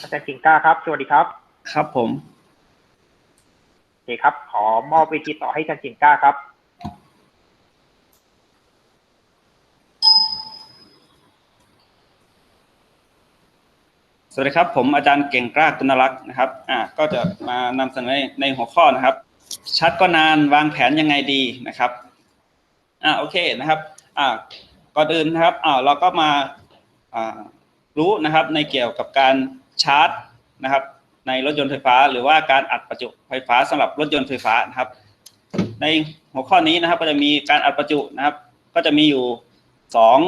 อาจารย์กิ่งกล้าครับ สวัสดีครับ ครับผมโอเคครับ ขอมอบเวทีต่อให้อาจารย์กิ่งกล้าครับสวัสดีครับ ผมอาจารย์เก่งกล้ากุณรักษ์นะครับ อ่าก็จะมานำเสนอในในหัวข้อนะครับ ชัดก็นานวางแผนยังไงดีนะครับ อ่าโอเคนะครับ อ่าก่อนอื่นนะครับอ่าเราก็มาอ่ารู้นะครับในเกี่ยวกับการ ชาร์จนะครับ ในรถยนต์ไฟฟ้า หรือว่าการอัดประจุไฟฟ้าสำหรับรถยนต์ไฟฟ้านะครับ ในหัวข้อนี้นะครับก็จะมีการอัดประจุนะครับ ก็จะมีอยู่สอง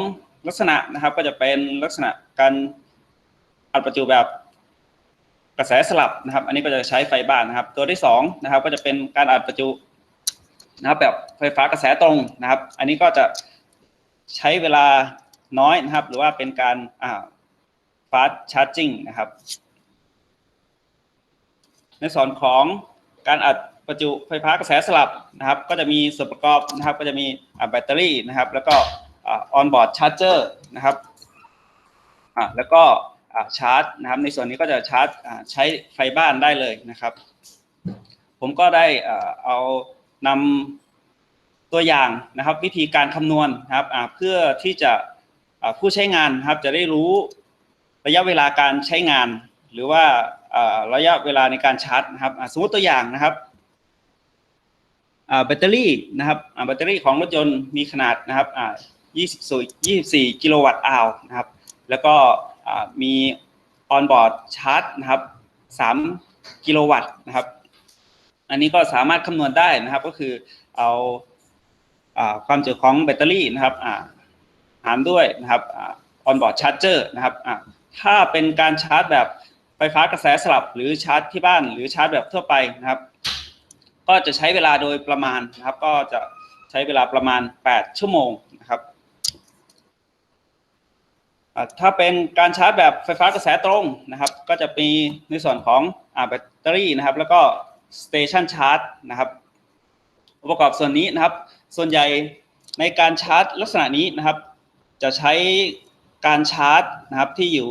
ลักษณะนะครับ ก็จะเป็นลักษณะการอัดประจุแบบกระแสสลับนะครับ อันนี้ก็จะใช้ไฟบ้านนะครับ ตัวที่สองนะครับก็จะเป็นการอัดประจุนะครับแบบไฟฟ้ากระแสตรงนะครับ อันนี้ก็จะใช้เวลาน้อยนะครับ หรือว่าเป็นการอ่า fast charging นะครับ ในส่วนของการอัดประจุไฟฟ้ากระแสสลับนะครับ ก็จะมีส่วนประกอบนะครับ ก็จะมีแบตเตอรี่นะครับ แล้วก็ออนบอร์ดชาร์จเจอร์นะครับแล้วก็ชาร์จนะครับ ในส่วนนี้ก็จะชาร์จใช้ไฟบ้านได้เลยนะครับ ผมก็ได้เอานำตัวอย่างนะครับ วิธีการคำนวณนะครับเพื่อที่จะผู้ใช้งานนะครับจะได้รู้ ระยะเวลาการใช้งาน หรือว่าระยะเวลาในการชาร์จนะครับสมมติตัวอย่างนะครับแบตเตอรี่นะครับแบตเตอรี่ของรถยนต์มีขนาดนะครับ20 24กิโลวัตต์อาวนะครับ แล้วก็มีออนบอร์ดชาร์จนะครับ3กิโลวัตต์นะครับ อันนี้ก็สามารถคำนวณได้นะครับ ก็คือเอาอความจุของแบตเตอรี่นะครับหารด้วยนะครับออนบอร์ดชาร์จเจอร์นะครับ ถ้าเป็นการชาร์จแบบไฟฟ้ากระแสสลับหรือชาร์จที่บ้าน หรือชาร์จแบบทั่วไปนะครับ ก็จะใช้เวลาโดยประมาณนะครับ ก็จะใช้เวลาประมาณ 8 ชั่วโมงนะครับถ้าเป็นการชาร์จแบบไฟฟ้ากระแสตรงนะครับ ก็จะมีในส่วนของอแบตเตอรี่นะครับ แล้วก็สเตชันชาร์จนะครับองค์ประกอบส่วนนี้นะครับ ส่วนใหญ่ในการชาร์จลักษณะนี้นะครับ จะใช้ การชาร์จนะครับที่อยู่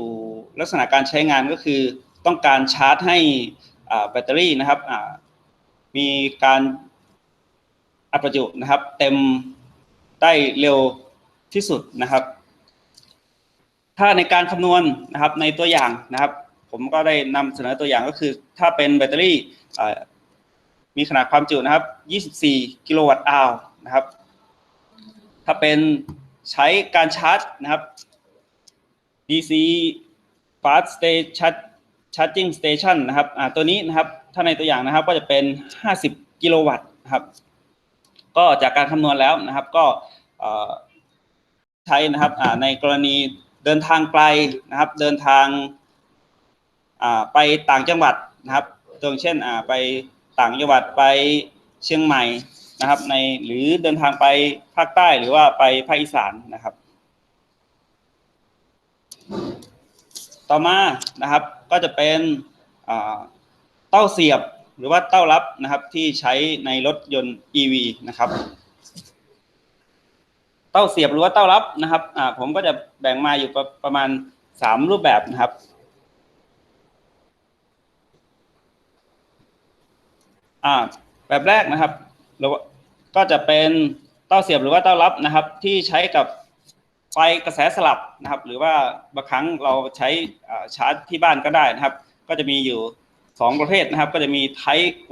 ลักษณะการใช้งานก็คือ ต้องการชาร์จให้แบตเตอรี่นะครับมีการอัดประจุนะครับ เต็มได้เร็วที่สุดนะครับ ถ้าในการคำนวณนะครับในตัวอย่างนะครับ ผมก็ได้นำเสนอตัวอย่างก็คือ ถ้าเป็นแบตเตอรี่มีขนาดความจุนะครับ 24 กิโลวัตต์อาวนะครับ ถ้าเป็นใช้การชาร์จนะครับ DC fast station charging station นะครับอ่าตัวนี้นะครับถ้าในตัวอย่างนะครับก็จะเป็น 50 กิโลวัตต์นะครับ ก็จากการคำนวณแล้วนะครับ ก็ใช้นะครับในกรณีเดินทางไกลนะครับ เดินทางไปต่างจังหวัดนะครับตัวเช่นอ่าไปต่างจังหวัดไปเชียงใหม่นะครับ ในหรือเดินทางไปภาคใต้หรือว่าไปภาคอีสานนะครับ ต่อมานะครับก็จะเป็นเต้าเสียบหรือว่าเต้ารับนะครับที่ใช้ในรถยนต์ EV นะครับ เต้าเสียบหรือว่าเต้ารับนะครับผมก็จะแบ่งมาอยู่ประประมาณสามรูปแบบนะครับ แบบแรกนะครับก็จะเป็นเต้าเสียบหรือว่าเต้ารับนะครับ ที่ใช้กับ ไฟกระแสสลับนะครับ หรือว่าบางครั้งเราใช้ชาร์จที่บ้านก็ได้นะครับ ก็จะมีอยู่สองประเภทนะครับ ก็จะมีไท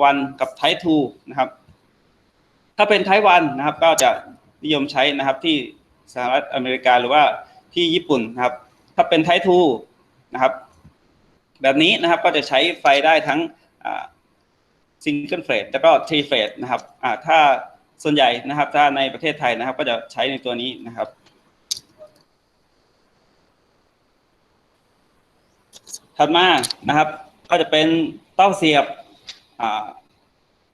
วันกับไททูนะครับ ถ้าเป็นไทวันนะครับ ก็จะนิยมใช้นะครับที่สหรัฐอเมริกาหรือว่าที่ญี่ปุ่นนะครับ ถ้าเป็นไททูนะครับ แบบนี้นะครับก็จะใช้ไฟได้ทั้งซิงเกิลเฟสแล้วก็ทรีเฟสนะครับถ้าส่วนใหญ่นะครับ ถ้าในประเทศไทยนะครับ ก็จะใช้ในตัวนี้นะครับ ถัดมานะครับ ก็จะเป็นเต้าเสียบ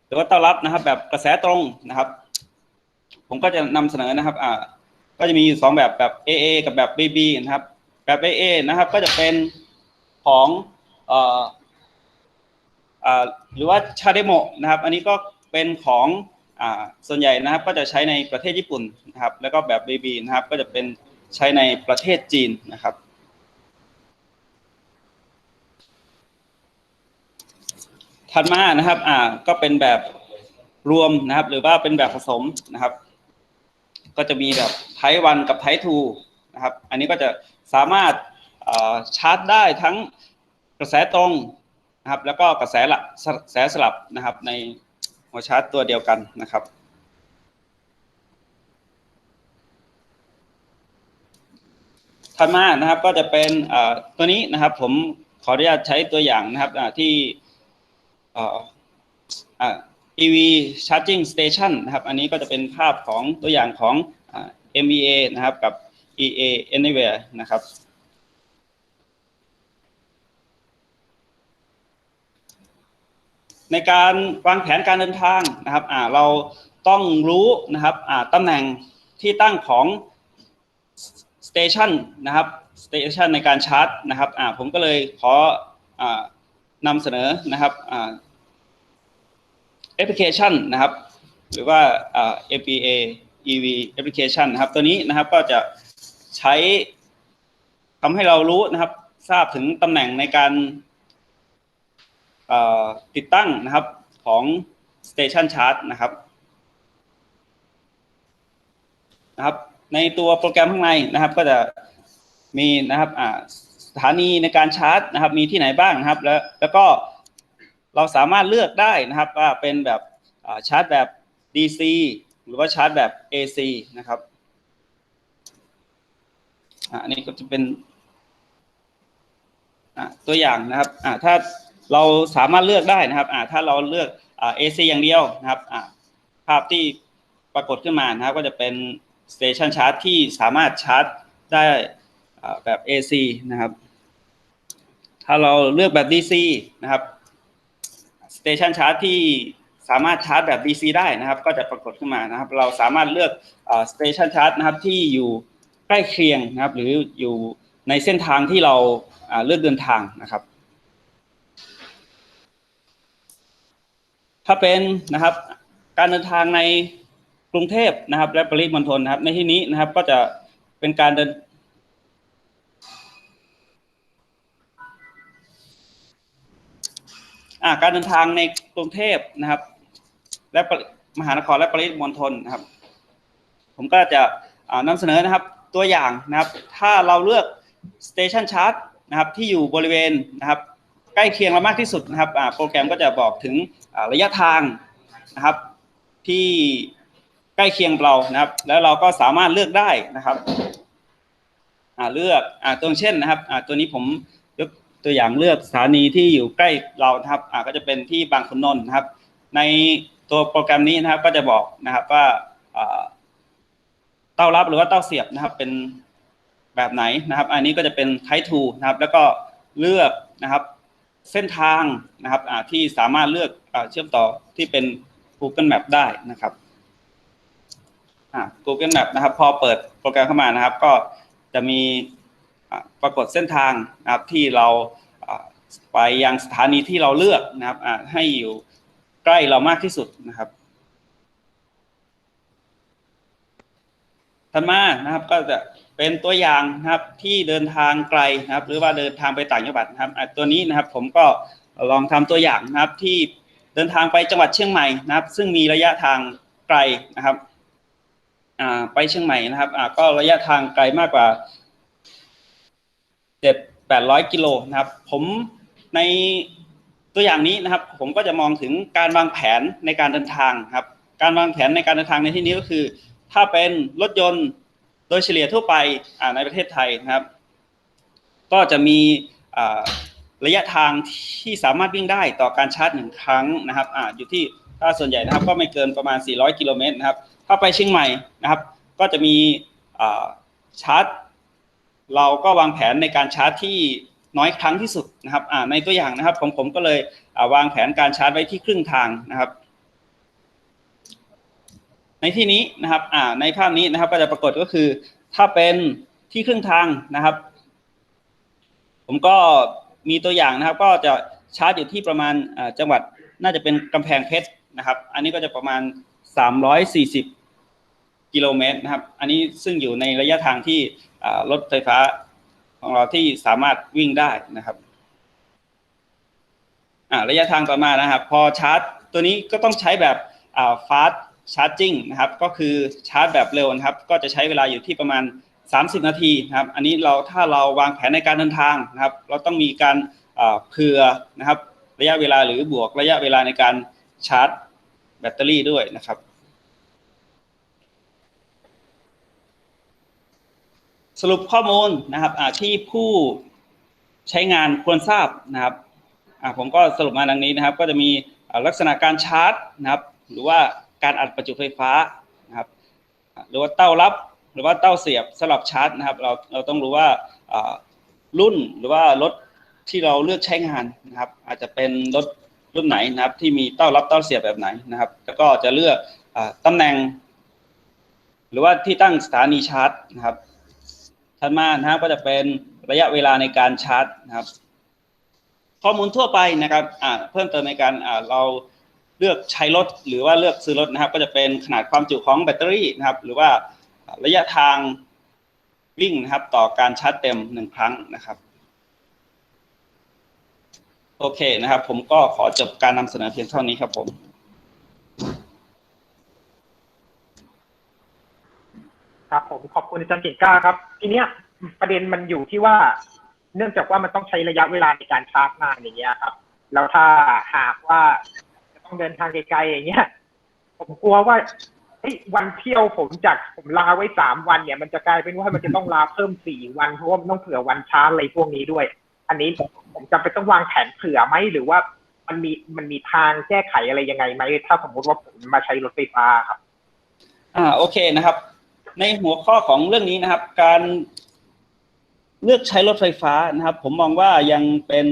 หรือว่าเต้ารับนะครับ แบบกระแสตรงนะครับ ผมก็จะนำเสนอนะครับก็จะมีอยู่สองแบบแบบ AA กับแบบ BB นะครับ แบบ AA นะครับ ก็จะเป็นของออหรือว่าชาเดโมนะครับ อันนี้ก็เป็นของอส่วนใหญ่นะครับ ก็จะใช้ในประเทศญี่ปุ่นนะครับ แล้วก็แบบ BB นะครับ ก็จะเป็นใช้ในประเทศจีนนะครับ ถัดมานะครับ อ่า ก็เป็นแบบรวมนะครับ หรือว่าเป็นแบบผสมนะครับ ก็จะมีแบบไทวันกับไททูนะครับ อันนี้ก็จะสามารถชาร์จได้ทั้งกระแสตรงนะครับ แล้วก็กระแสละกระแสสลับนะครับ ในหัวชาร์จตัวเดียวกันนะครับถัดมานะครับก็จะเป็นอ่อตัวนี้นะครับ ผมขออนุญาตใช้ตัวอย่างนะครับที่ EV Charging Station นะครับ อันนี้ก็จะเป็นภาพของตัวอย่างของ MVA นะครับกับ EA Anywhere นะครับ ในการวางแผนการเดินทางนะครับอ่าเราต้องรู้นะครับอ่าตำแหน่งที่ตั้งของสเตชันนะครับสเตชันในการชาร์จนะครับอ่าผมก็เลยขออ่านำเสนอนะครับอ่า แอปพลิเคชันนะครับ หรือว่า APA EV application นะครับ ตัวนี้นะครับก็จะใช้ทำให้เรารู้นะครับ ทราบถึงตำแหน่งในการติดตั้งนะครับของ Station Charge นะครับนะครับ ในตัวโปรแกรมข้างในนะครับ ก็จะมีนะครับสถานีในการชาร์จนะครับ มีที่ไหนบ้างนะครับ แล้วแล้วก็ เราสามารถเลือกได้นะครับว่าเป็นแบบชาร์จแบบ DC หรือว่าชาร์จแบบ AC นะครับอันนี้ก็จะเป็นตัวอย่างนะครับถ้าเราสามารถเลือกได้นะครับถ้าเราเลือกอ AC อย่างเดียวนะครับภาพที่ปรากฏขึ้นมานะครับ ก็จะเป็น Station Charge ที่สามารถชาร์จได้แบบ AC นะครับ ถ้าเราเลือกแบบ DC นะครับ Station Charge ที่สามารถชาร์จแบบ DC ได้นะครับ ก็จะปรากฏขึ้นมานะครับ เราสามารถเลือกอ่า Station Charge นะครับที่อยู่ใกล้เคียงนะครับ หรืออยู่ในเส้นทางที่เราเลือกเดินทางนะครับ ถ้าเป็นนะครับ การเดินทางในกรุงเทพนะครับ และปริมณฑลนะครับ ในที่นี้นะครับก็จะเป็นการเดิน การเดินทางในกรุงเทพนะครับ และมหานครและปริมณฑลนะครับ ผมก็จะอ่านำเสนอนะครับตัวอย่างนะครับ ถ้าเราเลือก Station Charge นะครับที่อยู่บริเวณนะครับ ใกล้เคียงเรามากที่สุดนะครับโปรแกรมก็จะบอกถึงระยะทางนะครับ ที่ใกล้เคียงเรานะครับ แล้วเราก็สามารถเลือกได้นะครับเลือกอตัวเช่นนะครับตัวนี้ผมยก ตัวอย่างเลือกสถานีที่อยู่ใกล้เรานะครับอ่าก็จะเป็นที่บางขุนนนท์นะครับ ในตัวโปรแกรมนี้นะครับ ก็จะบอกนะครับว่าเต้ารับหรือว่าเต้าเสียบนะครับ เป็นแบบไหนนะครับ อันนี้ก็จะเป็น Type 2นะครับ แล้วก็เลือกนะครับ เส้นทางนะครับอ่าที่สามารถเลือกอเชื่อมต่อที่เป็น Google Map ได้นะครับอ่า Google Map นะครับ พอเปิดโปรแกรมเข้ามานะครับ ก็จะมี ปรากฏเส้นทางนะครับที่เราไปยังสถานีที่เราเลือกนะครับให้อยู่ใกล้เรามากที่สุดนะครับถัดมานะครับก็จะเป็นตัวอย่างนะครับที่เดินทางไกลนะครับ หรือว่าเดินทางไปต่างจังหวัดนะครับตัวนี้นะครับผมก็ลองทำตัวอย่างนะครับที่เดินทางไปจังหวัดเชียงใหม่นะครับ ซึ่งมีระยะทางไกลนะครับไปเชียงใหม่นะครับก็ระยะทางไกลมากกว่า เจ็ดแปดร้อยกิโลนะครับ ผมในตัวอย่างนี้นะครับ ผมก็จะมองถึงการวางแผนในการเดินทางครับ การวางแผนในการเดินทางในที่นี้ก็คือ ถ้าเป็นรถยนต์โดยเฉลี่ยทั่วไปในประเทศไทยนะครับ ก็จะมีระยะทางที่สามารถวิ่งได้ต่อการชาร์จหนึ่งครั้งนะครับออยู่ที่ถ้าส่วนใหญ่นะครับ ก็ไม่เกินประมาณ 400 กิโลเมตรนะครับ ถ้าไปเชียงใหม่นะครับ ก็จะมีชาร์จ เราก็วางแผนในการชาร์จที่น้อยครั้งที่สุดนะครับในตัวอย่างนะครับของผมก็เลยวางแผนการชาร์จไว้ที่ครึ่งทางนะครับ ในที่นี้นะครับในภาพนี้นะครับก็จะปรากฏก็คือ ถ้าเป็นที่ครึ่งทางนะครับ ผมก็มีตัวอย่างนะครับ ก็จะชาร์จอยู่ที่ประมาณจังหวัดน่าจะเป็นกำแพงเพชรนะครับ อันนี้ก็จะประมาณ 340 กิโลเมตรนะครับ อันนี้ซึ่งอยู่ในระยะทางที่รถไฟฟ้าของเราที่สามารถวิ่งได้นะครับระยะทางต่อมานะครับ พอชาร์จ ตัวนี้ก็ต้องใช้แบบ fast charging นะครับ ก็คือชาร์จแบบเร็วนะครับ ก็จะใช้เวลาอยู่ที่ประมาณ 30 นาทีนะครับ อันนี้เราถ้าเราวางแผนในการเดินทางนะครับ เราต้องมีการเผื่อนะครับ ระยะเวลาหรือบวกระยะเวลาในการชาร์จแบตเตอรี่ด้วยนะครับ สรุปข้อมูลนะครับที่ผู้ใช้งานควรทราบนะครับผมก็สรุปมาดังนี้นะครับ ก็จะมีลักษณะการชาร์จนะครับ หรือว่าการอัดประจุไฟฟ้านะครับ หรือว่าเต้ารับหรือว่าเต้าเสียบสำหรับชาร์จนะครับ เราเราต้องรู้ว่ารุ่นหรือว่ารถที่เราเลือกใช้งานนะครับ อาจจะเป็นรถรุ่นไหนนะครับ ที่มีเต้ารับเต้าเสียบแบบไหนนะครับ แล้วก็จะเลือกอตำแหน่ง หรือว่าที่ตั้งสถานีชาร์จนะครับ ถัดมานะครับก็จะเป็นระยะเวลาในการชาร์จนะครับ ข้อมูลทั่วไปนะครับเพิ่มเติมในการเราเลือกใช้รถหรือว่าเลือกซื้อรถนะครับ ก็จะเป็นขนาดความจุของแบตเตอรี่นะครับ หรือว่าระยะทางวิ่งนะครับ ต่อการชาร์จเต็มหนึ่งครั้งนะครับโอเคนะครับ ผมก็ขอจบการนำเสนอเพียงเท่านี้ครับผม ครับผมขอบคุณอาจารย์เก่งกล้าครับ ทีเนี้ยประเด็นมันอยู่ที่ว่า เนื่องจากว่ามันต้องใช้ระยะเวลาในการชาร์จนานอย่างเงี้ยครับ แล้วถ้าหากว่าจะต้องเดินทางไกลๆอย่างเงี้ย ผมกลัวว่าเฮ้ยวันเที่ยวผมจากผมลาไว้สามวันเนี่ย มันจะกลายเป็นว่ามันจะต้องลาเพิ่มสี่วันเพราะว่ามันต้องเผื่อวันชาร์จอะไรพวกนี้ด้วย อันนี้ผมจำเป็นต้องวางแผนเผื่อไหมหรือว่ามันมีมันมีทางแก้ไขอะไรยังไงไหมถ้าสมมติว่าผมมาใช้รถไฟฟ้าครับ อ่าโอเคนะครับ ในหัวข้อของเรื่องนี้นะครับ การเลือกใช้รถไฟฟ้านะครับ ผมมองว่ายังเป็น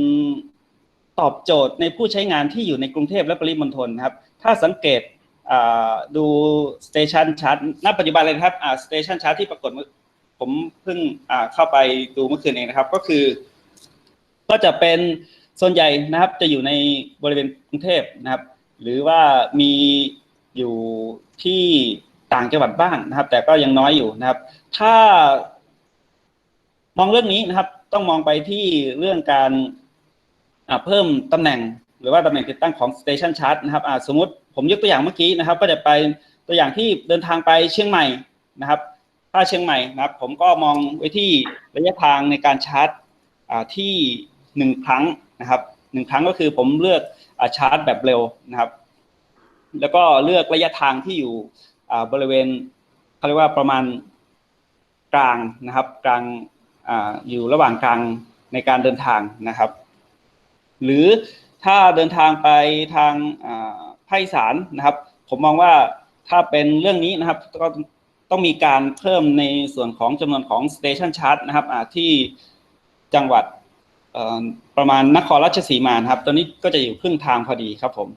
ตอบโจทย์ในผู้ใช้งานที่อยู่ในกรุงเทพและปริมณฑลนะครับ ถ้าสังเกตดูสเตชันชาร์จณปัจจุบันเลยนะครับอ่าสเตชันชาร์จที่ปรากฏเมื่อผมเพิ่งเข้าไปดูเมื่อคืนเองนะครับ ก็คือ ก็จะเป็นส่วนใหญ่นะครับ จะอยู่ในบริเวณกรุงเทพนะครับ หรือว่ามีอยู่ที่ ต่างจังหวัดบ้างนะครับ แต่ก็ยังน้อยอยู่นะครับ ถ้ามองเรื่องนี้นะครับ ต้องมองไปที่เรื่องการเพิ่มตำแหน่ง หรือว่าตำแหน่งติดตั้งของ Station Charge นะครับสมมติผมยกตัวอย่างเมื่อกี้นะครับ ก็จะไปตัวอย่างที่เดินทางไปเชียงใหม่นะครับ ถ้าเชียงใหม่นะครับ ผมก็มองไว้ที่ระยะทางในการชาร์จที่หนึ่งครั้งนะครับหนึ่งครั้งก็คือผมเลือกอชาร์จแบบเร็วนะครับ แล้วก็เลือกระยะทางที่อยู่ บริเวณเขาเรียกว่าประมาณกลางนะครับ กลางอ่าอยู่ระหว่างกลางในการเดินทางนะครับ หรือถ้าเดินทางไปทางอ่าภาคอีสานนะครับ ผมมองว่าถ้าเป็นเรื่องนี้นะครับก็ต้องมีการเพิ่มในส่วนของจำนวนของ Station Charge นะครับอ่าที่จังหวัดอ่อประมาณนครราชสีมานครับ ตอนนี้ก็จะอยู่ครึ่งทางพอดีครับผม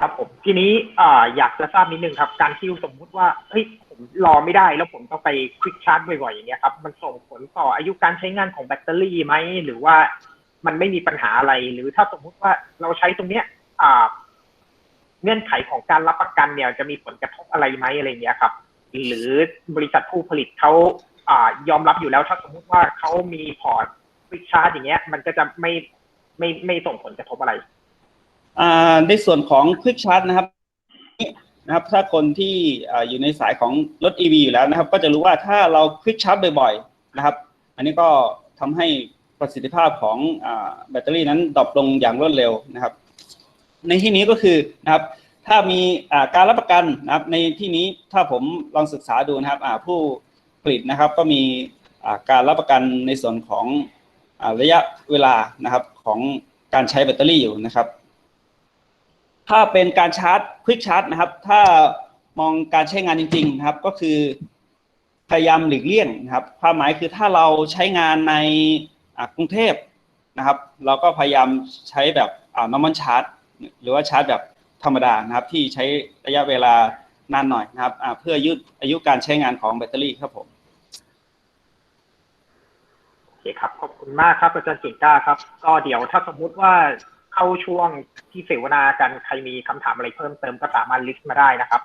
ครับผมทีนี้อ่าอยากจะทราบนิดนึงครับ การที่สมมุติว่าเฮ้ยผมรอไม่ได้แล้วผมต้องไปควิกชาร์จบ่อยๆอย่างเงี้ยครับมันส่งผลต่ออายุการใช้งานของแบตเตอรี่ไหมหรือว่ามันไม่มีปัญหาอะไร หรือถ้าสมมุติว่าเราใช้ตรงเนี้ย อ่า เงื่อนไขของการรับประกันเนี่ยจะมีผลกระทบอะไรไหมอะไรเงี้ยครับ หรือบริษัทผู้ผลิตเขาอ่ายอมรับอยู่แล้วถ้าสมมุติว่าเขามีพอร์ตควิกชาร์จอย่างเงี้ย มันก็จะไม่ไม่ไม่ส่งผลกระทบอะไร ในส่วนของ Quick Charge นะครับนะครับถ้าคนที่อยู่ในสายของรถ EV อยู่แล้วนะครับ ก็จะรู้ว่าถ้าเรา Quick Charge บ่อยๆนะครับ อันนี้ก็ทำให้ประสิทธิภาพของอแบตเตอรี่นั้นดรอปลงอย่างรวดเร็วนะครับ ในที่นี้ก็คือนะครับ ถ้ามีการรับประกันนะครับ ในที่นี้ถ้าผมลองศึกษาดูนะครับผู้ผลิตนะครับ ก็มีการรับประกันในส่วนของอระยะเวลานะครับของการใช้แบตเตอรี่อยู่นะครับ ถ้าเป็นการชาร์จควิกชาร์จนะครับ ถ้ามองการใช้งานจริง ๆ นะครับ ก็คือพยายามหลีกเลี่ยงนะครับความหมายคือถ้าเราใช้งานในกรุงเทพนะครับ เราก็พยายามใช้แบบอ่า normal charge หรือว่าชาร์จแบบธรรมดานะครับ ที่ใช้ระยะเวลานานหน่อยนะครับเพื่อยืดอายุการใช้งานของแบตเตอรี่ครับผมโอเคครับขอบคุณมากครับอาจารย์เก่งกล้าครับ ก็เดี๋ยวถ้าสมมุติว่า เข้าช่วงที่เสวนากันใครมีคำถามอะไรเพิ่มเติมก็สามารถลิสต์มาได้นะครับ